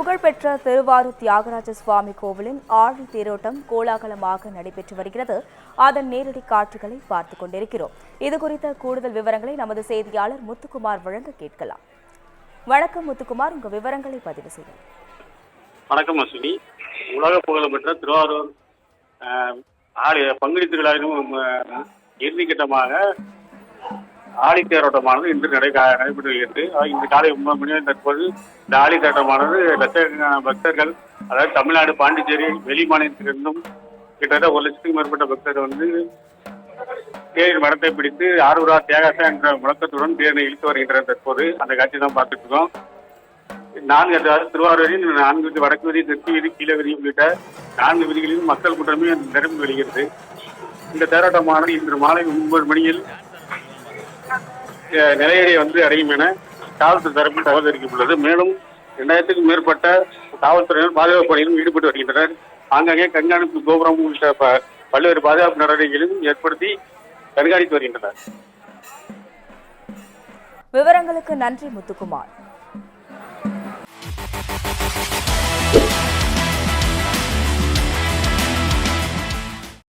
புகழ்பெற்ற திருவாரூர் தியாகராஜ சுவாமி கோவிலின் ஆழி தேரோட்டம் கோலாகலமாக நடைபெற்று வருகிறது. அதன் நேரடி காட்சிகளை பார்த்துக் கொண்டிருக்கிறோம். இது குறித்த கூடுதல் விவரங்களை நமது செய்தியாளர் முத்துக்குமார் வழங்க கேட்கலாம். வணக்கம் முத்துக்குமார் உங்க விவரங்களை பதிவு செய்யுங்கள். வணக்கம் அஸ்வினி. உலக புகழ்பெற்ற திருவாரூர் பங்குனி திருவிழாவிலும் இறுதிக்கட்டமாக ஆடி தேரோட்டமானது இன்று நடை நடைபெற்று வருகிறது இன்று காலை ஒன்பது மணி தற்போது இந்த ஆடி தேரோட்டமானது லட்சக்கணக்கான பக்தர்கள் அதாவது தமிழ்நாடு பாண்டிச்சேரி வெளி மாநிலத்திலிருந்தும் கிட்டத்தட்ட ஒரு லட்சத்துக்கும் மேற்பட்ட பக்தர்கள் வந்து தேர் மரத்தை பிடித்து ஆரூரா தியாகசா என்ற முழக்கத்துடன் தேரை இழுத்து வருகின்றனர் தற்போது. அந்த காட்சி தான் பார்த்துட்டு இருக்கோம். நான்கு அதாவது திருவாரூரின் நான்கு வீதி வடக்கு வீதி தெற்கு வீதி கீழ வீதி உள்ளிட்ட நான்கு வீதிகளிலும் மக்கள் கூட்டமே நிரம்பி வருகிறது இந்த தேரோட்டமானது இன்று மாலை ஒன்பது மணியில் நிலையடி வந்து அடையும் என காவல்துறை தரப்பில் தகவல் தெரிவிக்கப்பட்டுள்ளது. மேலும் இரண்டாயிரத்துக்கும் மேற்பட்ட காவல்துறையினர் பாதுகாப்பு பணியிலும் ஈடுபட்டு வருகின்றனர். ஆங்காங்கே கண்காணிப்பு கோபுரம் உள்ளிட்ட ப- பல்வேறு பாதுகாப்பு நடவடிக்கைகளும் ஏற்படுத்தி கண்காணித்து வருகின்றனர். விவரங்களுக்கு நன்றி முத்துக்குமார்.